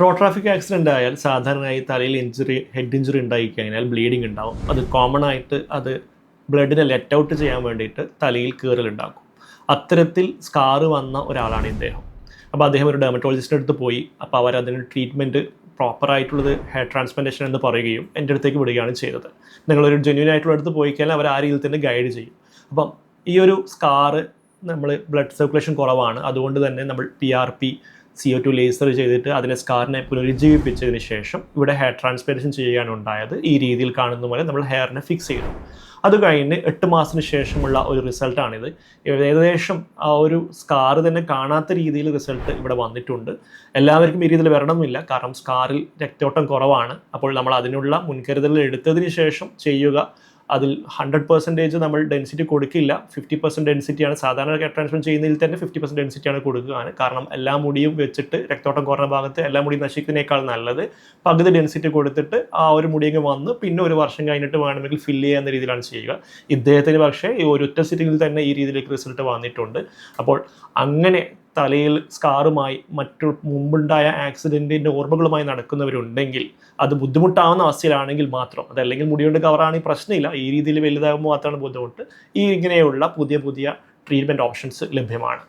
Road traffic accident ആയാൽ സാധാരണയായി തലയിൽ ഇഞ്ചുറി ഹെഡ് ഇഞ്ചുറി ഉണ്ടായി കഴിഞ്ഞാൽ ബ്ലീഡിങ് ഉണ്ടാവും. അത് കോമൺ ആയിട്ട് അത് ബ്ലഡിനെ ലെറ്റ് ഔട്ട് ചെയ്യാൻ വേണ്ടിയിട്ട് തലയിൽ കീറലുണ്ടാക്കും അത്തരത്തിൽ സ്കാറ് വന്ന ഒരാളാണ് ഇദ്ദേഹം. അപ്പോൾ അദ്ദേഹം ഒരു ഡെർമറ്റോളജിസ്റ്റിന്റെ അടുത്ത് പോയി. അപ്പോൾ അവർ അതിന് ട്രീറ്റ്മെന്റ് പ്രോപ്പറായിട്ടുള്ളത് ഹെയർ ട്രാൻസ്പ്ലാന്റേഷൻ എന്ന് പറയുകയും എന്റെ അടുത്തേക്ക് വിടുകയാണ് ചെയ്തത്. നിങ്ങളൊരു ജെന്യൂൻ ആയിട്ടുള്ള അടുത്ത് പോയി കഴിഞ്ഞാൽ അവർ ആ രീതിയിൽ തന്നെ ഗൈഡ് ചെയ്യും. അപ്പം ഈ ഒരു സ്കാറ് നമ്മൾ ബ്ലഡ് സർക്കുലേഷൻ കുറവാണ്. അതുകൊണ്ട് തന്നെ നമ്മൾ P R P C O two laser ചെയ്തിട്ട് അതിനെ സ്കാറിനെ പുനരുജ്ജീവിപ്പിച്ചതിന് ശേഷം ഇവിടെ ഹെയർ ട്രാൻസ്പെറേഷൻ ചെയ്യുകയാണ് ഉണ്ടായത്. ഈ രീതിയിൽ കാണുന്ന പോലെ നമ്മൾ ഹെയറിനെ ഫിക്സ് ചെയ്തു. അത് കഴിഞ്ഞ് എട്ട് മാസത്തിന് ശേഷമുള്ള ഒരു റിസൾട്ടാണിത് ഏകദേശം ആ ഒരു സ്കാർ തന്നെ കാണാത്ത രീതിയിൽ റിസൾട്ട് ഇവിടെ വന്നിട്ടുണ്ട്. എല്ലാവർക്കും ഈ രീതിയിൽ വരണമെന്നില്ല. കാരണം സ്കാറിൽ രക്തോട്ടം കുറവാണ്. അപ്പോൾ നമ്മൾ അതിനുള്ള മുൻകരുതൽ എടുത്തതിന് ശേഷം ചെയ്യുക അതിൽ ഹൺഡ്രഡ് പെർസെന്റേജ് നമ്മൾ ഡെൻസിറ്റി കൊടുക്കില്ല. ഫിഫ്റ്റി പെർസെന്റ് ഡെൻസിറ്റിയാണ് സാധാരണ ട്രാൻസ്ഫർ ചെയ്യുന്നതിൽ തന്നെ ഫിഫ്റ്റി പെർസെന്റ് ഡെൻസിറ്റിയാണ് കൊടുക്കുകയാണ്. കാരണം എല്ലാ മുടിയും വെച്ചിട്ട് രക്തോട്ടം കുറഞ്ഞ ഭാഗത്ത് എല്ലാ മുടിയും നശിക്കുന്നതിനേക്കാൾ നല്ലത് പകുതി ഡെൻസിറ്റി കൊടുത്തിട്ട് ആ ഒരു മുടിയൊക്കെ വന്ന് പിന്നെ ഒരു വർഷം കഴിഞ്ഞിട്ട് വേണമെങ്കിൽ ഫില്ല് ചെയ്യാവുന്ന രീതിയിലാണ് ചെയ്യുക. ഇദ്ദേഹത്തിന് പക്ഷേ ഈ ഒരു ഒരൊറ്റ സിറ്റിങ്ങിൽ തന്നെ ഈ രീതിയിലേക്ക് റിസൾട്ട് വന്നിട്ടുണ്ട്. അപ്പോൾ അങ്ങനെ തലയിൽ സ്കാറുമായി മറ്റു മുമ്പുണ്ടായ ആക്സിഡന്റിന്റെ ഓർമ്മകളുമായി നടക്കുന്നവരുണ്ടെങ്കിൽ അത് ബുദ്ധിമുട്ടാവുന്ന അവസ്ഥയിലാണെങ്കിൽ മാത്രം അതല്ലെങ്കിൽ മുടികൊണ്ട് കവറാണെങ്കിൽ പ്രശ്നമില്ല ഈ രീതിയിൽ വലുതാകുമ്പോൾ മാത്രമാണ് ബുദ്ധിമുട്ട്. ഈ ഇങ്ങനെയുള്ള പുതിയ പുതിയ ട്രീറ്റ്മെന്റ് ഓപ്ഷൻസ് ലഭ്യമാണ്.